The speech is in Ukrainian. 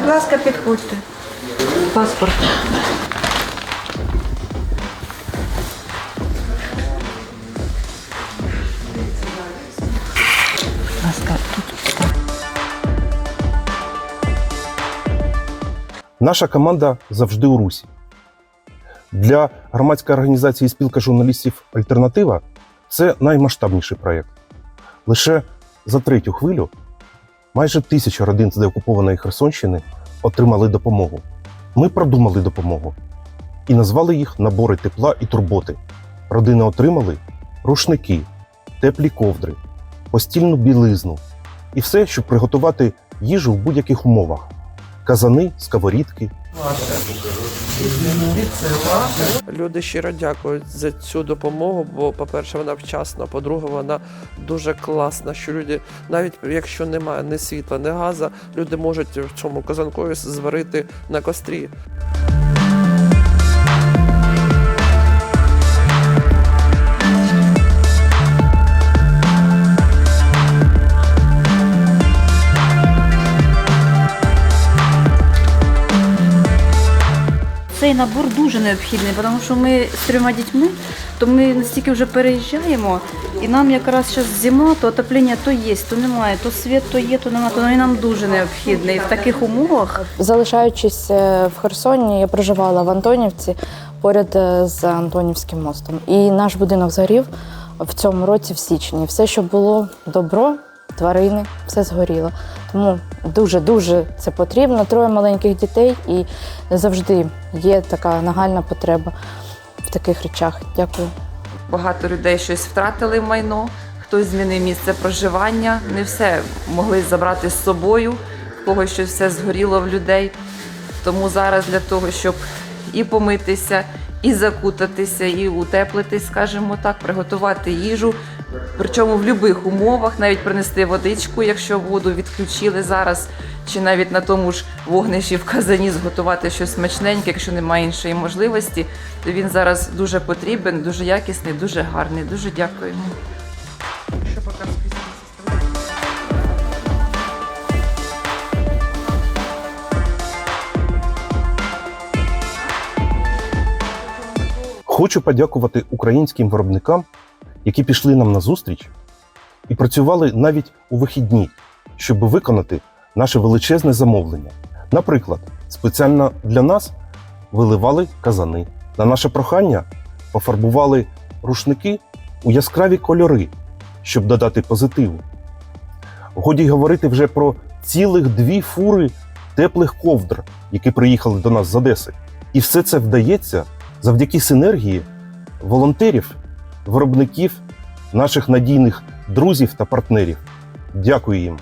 Будь ласка, підходьте. Паспорт. Будь ласка, тут. Наша команда завжди у русі. Для громадської організації спілка журналістів Альтернатива це наймасштабніший проєкт. Лише за третю хвилю майже тисяча родин з деокупованої Херсонщини отримали допомогу. Ми продумали допомогу і назвали їх набори тепла і турботи. Родини отримали рушники, теплі ковдри, постільну білизну і все, щоб приготувати їжу в будь-яких умовах казани, сковорідки. Люди щиро дякують за цю допомогу, бо, по-перше, вона вчасна, по-друге, вона дуже класна. Що люди, навіть якщо немає ні світла, ні газу, люди можуть в цьому казанкові зварити на кострі. Цей набор дуже необхідний, тому що ми з трьома дітьми, то ми настільки вже переїжджаємо, і нам якраз зараз зима, то отоплення то є, то немає, то світ то є, то немає, то він нам дуже необхідний. В таких умовах Залишаючись е, в Херсоні, я проживала в Антонівці поряд е, з Антонівським мостом. І наш будинок згорів в цьому році, в січні. Все, що було добро, тварини, все згоріло. Тому дуже-дуже це потрібно. Троє маленьких дітей, і завжди є така нагальна потреба в таких речах. Дякую. Багато людей щось втратили майно, хтось змінив місце проживання, не все могли забрати з собою, в когось щось все згоріло в людей. Тому зараз для того, щоб і помитися, і закутатися, і утеплитись, скажімо так, приготувати їжу. Причому в будь-яких умовах, навіть принести водичку, якщо воду відключили зараз, чи навіть на тому ж вогнищі в казані зготувати щось смачненьке, якщо немає іншої можливості, то він зараз дуже потрібен, дуже якісний, дуже гарний. Дуже дякуємо. Хочу подякувати українським виробникам, які пішли нам на зустріч і працювали навіть у вихідні, щоб виконати наше величезне замовлення. Наприклад, спеціально для нас виливали казани. На наше прохання пофарбували рушники у яскраві кольори, щоб додати позитиву. Годі говорити вже про цілих дві фури теплих ковдр, які приїхали до нас з Одеси. І все це вдається завдяки синергії волонтерів, виробників, наших надійних друзів та партнерів. Дякую їм.